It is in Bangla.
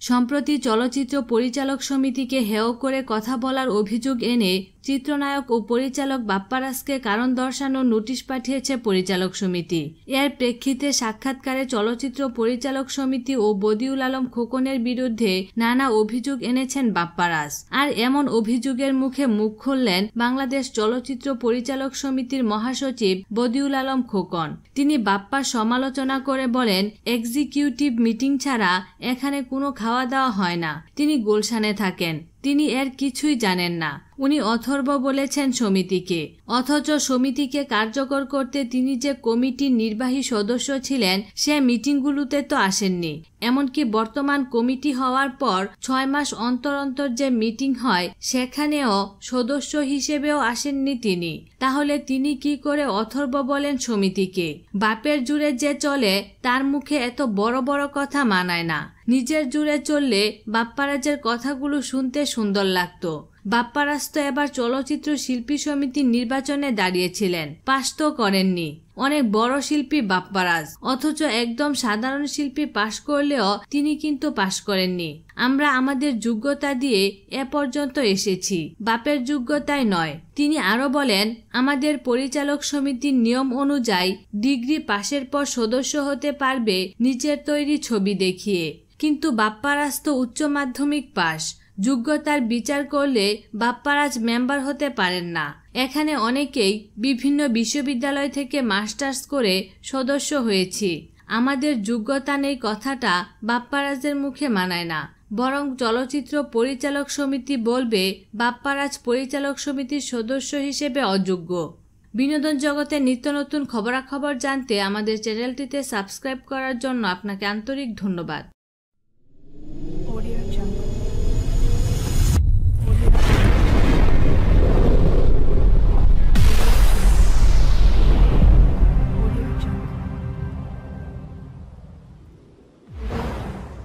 সম্প্রতি চলচ্চিত্র পরিচালক সমিতিকে হেয় করে কথা বলার অভিযোগ এনে চিত্রনায়ক ও পরিচালক বাপ্পারাজকে কারণ দর্শানোর নোটিশ পাঠিয়েছে পরিচালক সমিতি। এর প্রেক্ষিতে সাক্ষাৎকারে চলচ্চিত্র পরিচালক সমিতি ও বদিউল আলম খোকনের বিরুদ্ধে নানা অভিযোগ এনেছেন বাপ্পারাজ। আর এমন অভিযোগের মুখে মুখ খুললেন বাংলাদেশ চলচ্চিত্র পরিচালক সমিতির মহাসচিব বদিউল আলম খোকন। তিনি বাপ্পার সমালোচনা করে বলেন, এক্সিকিউটিভ মিটিং ছাড়া এখানে কোনো খাওয়া দাওয়া হয় না। তিনি গুলশানে থাকেন। তিনি এর কিছুই জানেন না। উনি অথর্ব বলেছেন সমিতিকে। অথচ সমিতিকে কার্যকর করতে তিনি যে কমিটির নির্বাহী সদস্য ছিলেন, সে মিটিংগুলোতে তো আসেননি। এমনকি বর্তমান কমিটি হওয়ার পর ছয় মাস অন্তর অন্তর যে মিটিং হয়, সেখানেও সদস্য হিসেবেও আসেননি তিনি। তাহলে তিনি কি করে অথর্ব বলেন সমিতিকে? বাপের জুড়ে যে চলে, তার মুখে এত বড় বড় কথা মানায় না। নিজের জুড়ে চললে বাপ্পারাজের কথাগুলো শুনতে সুন্দর লাগতো। বাপ্পারাজ তো এবার চলচ্চিত্র শিল্পী সমিতির নির্বাচনে দাঁড়িয়েছিলেন। পাশ তো করেননি। অনেক বড় শিল্পী বাপ্পারাজ। অথচ একদম সাধারণ শিল্পী পাশ করলেও তিনি কিন্তু পাশ করেননি। আমরা আমাদের যোগ্যতা দিয়ে এ পর্যন্ত এসেছি। বাপের যোগ্যতায় নয়। তিনি আরও বলেন, আমাদের পরিচালক সমিতির নিয়ম অনুযায়ী ডিগ্রি পাশের পর সদস্য হতে পারবে নিজের তৈরি ছবি দেখিয়ে। কিন্তু বাপ্পারাজ তো উচ্চ মাধ্যমিক পাশ যোগ্যতার বিচার করলে বাপ্পারাজ মেম্বার হতে পারেন না। এখানে অনেকেই বিভিন্ন বিশ্ববিদ্যালয় থেকে মাস্টার্স করে সদস্য হয়েছি। আমাদের যোগ্যতা নেই কথাটা বাপ্পারাজের মুখে মানায় না। বরং চলচ্চিত্র পরিচালক সমিতি বলবে, বাপ্পারাজ পরিচালক সমিতির সদস্য হিসেবে অযোগ্য। বিনোদন জগতে নিত্য নতুন খবরাখবর জানতে আমাদের চ্যানেলটিতে সাবস্ক্রাইব করার জন্য আপনাকে আন্তরিক ধন্যবাদ।